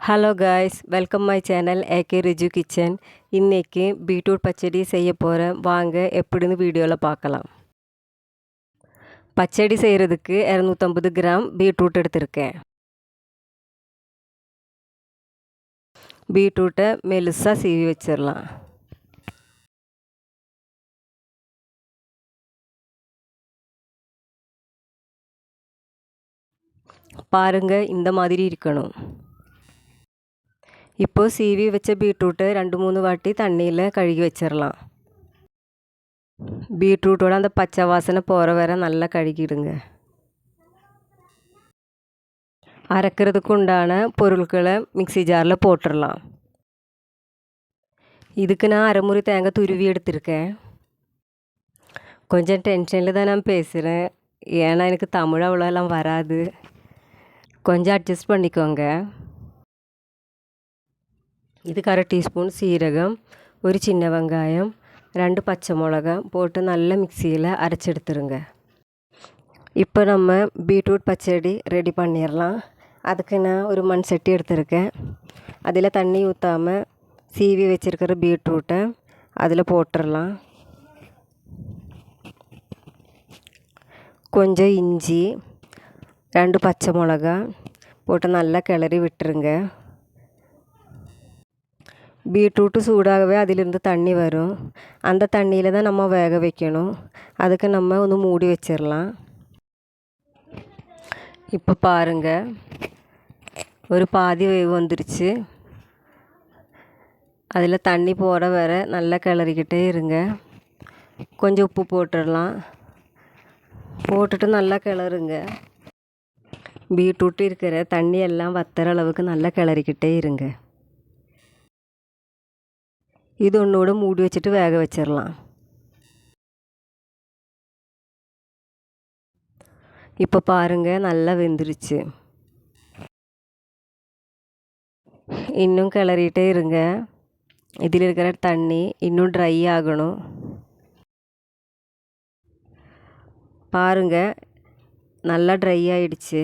Hello guys welcome my channel AK Riju kitchen இன்றைக்கி beetroot பச்சடி செய்ய போகிறேன் வாங்க எப்படின்னு வீடியோவில் பார்க்கலாம். பச்சடி செய்கிறதுக்கு இரநூத்தம்பது கிராம் பீட்ரூட் எடுத்திருக்கேன். பீட்ரூட்டை மெலுசாக சீவி வச்சிடலாம் பாருங்கள் இந்த மாதிரி இருக்கணும். ഇപ്പോൾ സീവി வச்ச ബീട്രൂട്ട് ரெண்டு മൂന്ന് வாட்டி தண்ணியில் കഴുകി வச்சிடலாம் பீட்ரூட்டோட அந்த பச்சை வாசனை போகிற வர நல்லா கழுகிடுங்க. அரைக்கிறதுக்கு உண்டான பொருட்களை மிக்சி ஜாரில் போட்டுடலாம் இதுக்கு நான் அரைமுறை தேங்காய் துருவி எடுத்திருக்கேன். கொஞ்சம் டென்ஷனில் தான் நான் பேசுகிறேன் ஏன்னா எனக்கு தமிழ் அவ்வளோலாம் வராது. கொஞ்சம் அட்ஜஸ்ட் பண்ணிக்கோங்க. இதுக்கு அரை டீஸ்பூன் சீரகம் ஒரு சின்ன வெங்காயம் ரெண்டு பச்சை மிளகா போட்டு நல்லா மிக்சியில் அரைச்செடுத்துருங்க. இப்போ நம்ம பீட்ரூட் பச்சடி ரெடி பண்ணிடலாம் அதுக்கு நான் ஒரு மண் சட்டி எடுத்திருக்கேன். அதில் தண்ணி ஊற்றாமல் சீவி வச்சுருக்கிற பீட்ரூட்டை அதில் போட்டுடலாம் கொஞ்சம் இஞ்சி ரெண்டு பச்சை மிளகா போட்டு நல்லா கிளறி விட்டுருங்க. பீட்ரூட்டு சூடாகவே அதிலிருந்து தண்ணி வரும். அந்த தண்ணியில் தான் நம்ம வேக வைக்கணும். அதுக்கு நம்ம ஒன்று மூடி வச்சிடலாம் இப்போ பாருங்கள் ஒரு பாதி வேவு வந்துருச்சு. அதில் தண்ணி போட வர நல்லா கிளறிக்கிட்டே இருங்க. கொஞ்சம் உப்பு போட்டுடலாம் போட்டுட்டு நல்லா கிளறுங்க. பீட்ரூட் இருக்கிற தண்ணி எல்லாம் வத்துற அளவுக்கு நல்லா கிளறிக்கிட்டே இருங்க. இது ஒன்றோட மூடி வச்சுட்டு வேக வச்சிடலாம் இப்போ பாருங்கள் நல்லா வெந்துருச்சு. இன்னும் கிளறிட்டே இருங்க. இதில் இருக்கிற தண்ணி இன்னும் ட்ரை ஆகணும். பாருங்கள் நல்லா ட்ரை ஆகிடுச்சு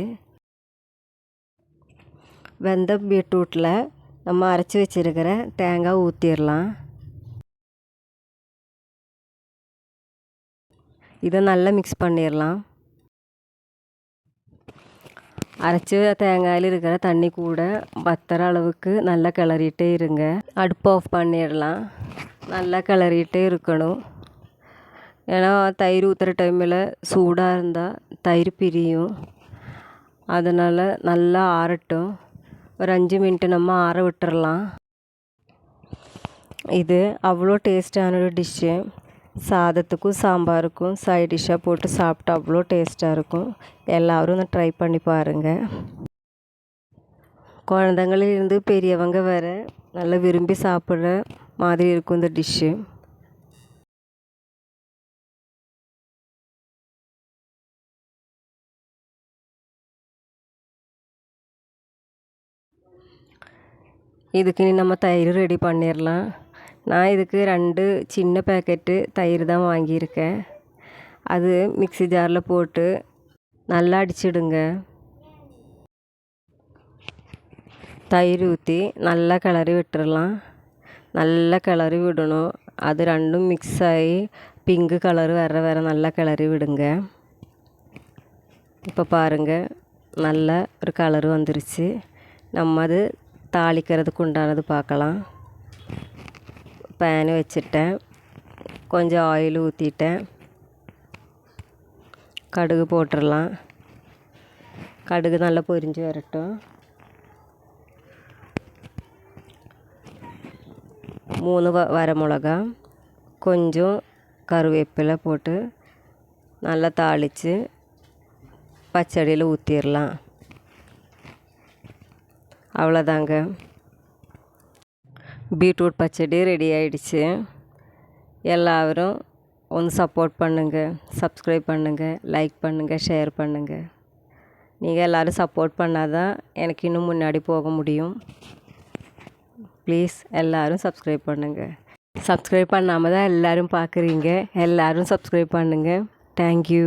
வெந்த பீட்ரூட்டில் நம்ம அரைச்சி வச்சுருக்கிற தேங்காய் ஊற்றிடலாம் இதை நல்லா மிக்ஸ் பண்ணிடலாம் அரைச்சி தேங்காயில் இருக்கிற தண்ணி கூட வத்துற அளவுக்கு நல்லா கிளறிட்டே இருங்க. அடுப்பு ஆஃப் பண்ணிடலாம் நல்லா கிளறிட்டே இருக்கணும். ஏன்னா தயிர் ஊற்றுற டைமில் சூடாக இருந்தால் தயிர் பிரியும். அதனால் நல்லா ஆறட்டும். ஒரு அஞ்சு மினிட்டு நம்ம ஆற விட்டுறலாம் இது அவ்வளோ டேஸ்டான ஒரு டிஷ்ஷு சாதத்துக்கும் சாம்பாருக்கும் சைட் டிஷ்ஷாக போட்டு சாப்பிட்டா அவ்வளோ டேஸ்ட்டாக இருக்கும். எல்லோரும் ட்ரை பண்ணி பாருங்கள் குழந்தைங்களிலிருந்து பெரியவங்க வர நல்லா விரும்பி சாப்பிட்ற மாதிரி இருக்கும் இந்த டிஷ்ஷு இதுக்கு நீ நம்ம தயிர் ரெடி பண்ணிடலாம். நான் இதுக்கு ரெண்டு சின்ன பேக்கெட்டு தயிர் தான் வாங்கியிருக்கேன். அது மிக்சி ஜாரில் போட்டு நல்லா அடிச்சிடுங்க. தயிர் ஊற்றி நல்லா கிளறி விட்டுறலாம். நல்லா கிளறி விடணும். அது ரெண்டும் மிக்ஸ் ஆகி பிங்கு கலரு வர வர நல்லா கிளறி விடுங்க. இப்போ பாருங்கள் நல்ல ஒரு கலரு வந்துருச்சு. நம்ம அது தாளிக்கிறதுக்கு உண்டானது பார்க்கலாம். பேன் வச்சுட்டேன் கொஞ்சம் ஆயில் ஊற்றிட்டேன் கடுகு போட்டுடலாம் கடுகு நல்லா பொரிஞ்சு வரட்டும் மூணு வ வரமிளகா கொஞ்சம் கருவேப்பிலை போட்டு நல்லா தாளித்து பச்சடியில் ஊற்றிடலாம் அவ்வளோதாங்க பீட்ரூட் பச்சடி ரெடி ஆயிடுச்சு. எல்லோரும் ஒன்று சப்போர்ட் பண்ணுங்கள் சப்ஸ்கிரைப் பண்ணுங்கள் லைக் பண்ணுங்கள் ஷேர் பண்ணுங்கள் நீங்கள் எல்லோரும் சப்போர்ட் பண்ணால் தான் எனக்கு இன்னும் முன்னாடி போக முடியும். ப்ளீஸ் எல்லோரும் சப்ஸ்கிரைப் பண்ணுங்கள் சப்ஸ்கிரைப் பண்ணாமல் தான் எல்லோரும் பார்க்குறீங்க. எல்லோரும் சப்ஸ்கிரைப் பண்ணுங்கள் தேங்க்யூ